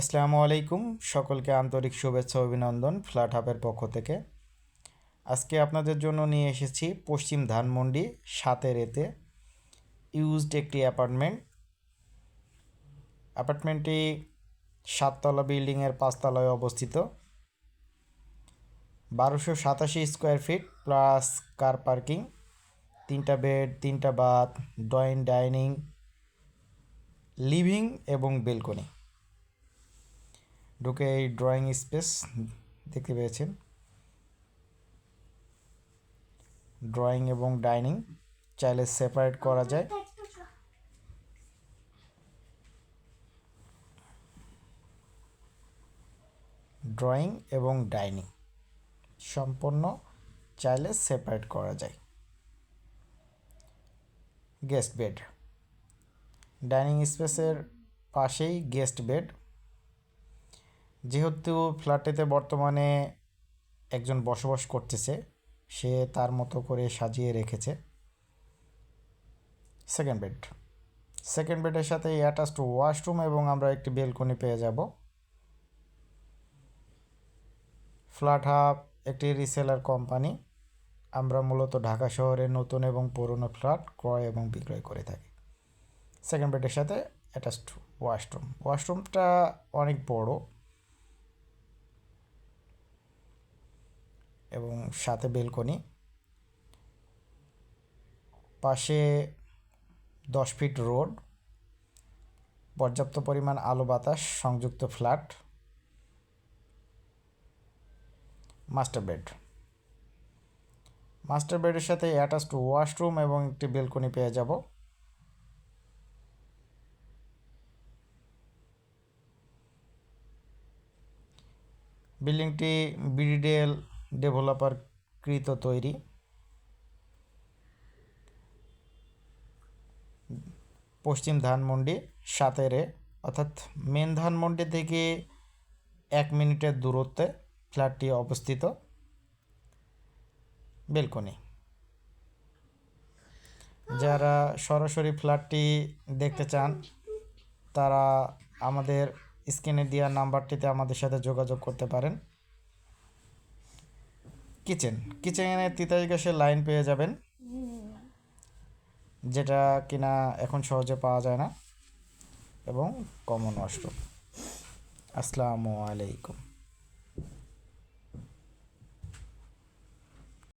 আসসালামু আলাইকুম। সকলকে আন্তরিক শুভেচ্ছা অভিনন্দন ফ্ল্যাট হাবের পক্ষ থেকে। আজকে আপনাদের জন্য নিয়ে এসেছি পশ্চিম ধানমন্ডি সাতের এতে ইউজড একটি অ্যাপার্টমেন্ট। অ্যাপার্টমেন্টটি সাততলা বিল্ডিংয়ের পাঁচতলায় অবস্থিত। বারোশো সাতাশি square feet plus car parking, তিনটা বেড, তিনটা বাথ, ড্রয়িং, ডাইনিং, লিভিং এবং বেলকনি। ঢুকে এই ড্রয়িং স্পেস দেখতে পেয়েছেন। ড্রয়িং এবং ডাইনিং চাইলে সেপারেট করা যায়। ড্রয়িং এবং ডাইনিং সম্পূর্ণ চাইলে সেপারেট করা যায়। গেস্ট বেড ডাইনিং স্পেসের পাশেই গেস্ট বেড যেহেতু ফ্ল্যাটেতে বর্তমানে একজন বসবাস করতেছে, সে তার মতো করে সাজিয়ে রেখেছে। সেকেন্ড বেড সেকেন্ড বেডের সাথে অ্যাটাচড ওয়াশরুম এবং আমরা একটি বেলকনি পেয়ে যাব। ফ্ল্যাট হাব একটি রিসেলার কোম্পানি আমরা মূলত ঢাকা শহরে নতুন এবং পুরনো ফ্ল্যাট ক্রয় এবং বিক্রয় করে থাকি। সেকেন্ড বেডের সাথে অ্যাটাচড ওয়াশরুম ওয়াশরুমটা অনেক বড়। এবং সাথে বেলকনি। পাশে দশ ফিট রোড, পর্যাপ্ত পরিমাণ আলো বাতাস, সংযুক্ত ফ্ল্যাট, মাস্টার বেড। মাস্টার বেডের সাথে অ্যাটাচড ওয়াশরুম এবং একটি বেলকনি পেয়ে যাব। বিল্ডিংটি বিডিডিএল ডেভেলপার কৃত তৈরি। পশ্চিম ধানমন্ডি সাতেরে অর্থাৎ মেন ধানমন্ডি থেকে এক মিনিটের দূরত্বে ফ্ল্যাটটি অবস্থিত। বেলকনি। যারা সরাসরি ফ্ল্যাটটি দেখতে চান, তারা আমাদের স্ক্রিনে দেওয়া নাম্বারটিতে আমাদের সাথে যোগাযোগ করতে পারেন। কিচেন। কিচেনে তিতাস গ্যাসের লাইন পেয়ে যাবেন। যেটা কিনা এখন সহজে পাওয়া যায় না। এবং কমন অস্ত্র আসসালামু আলাইকুম।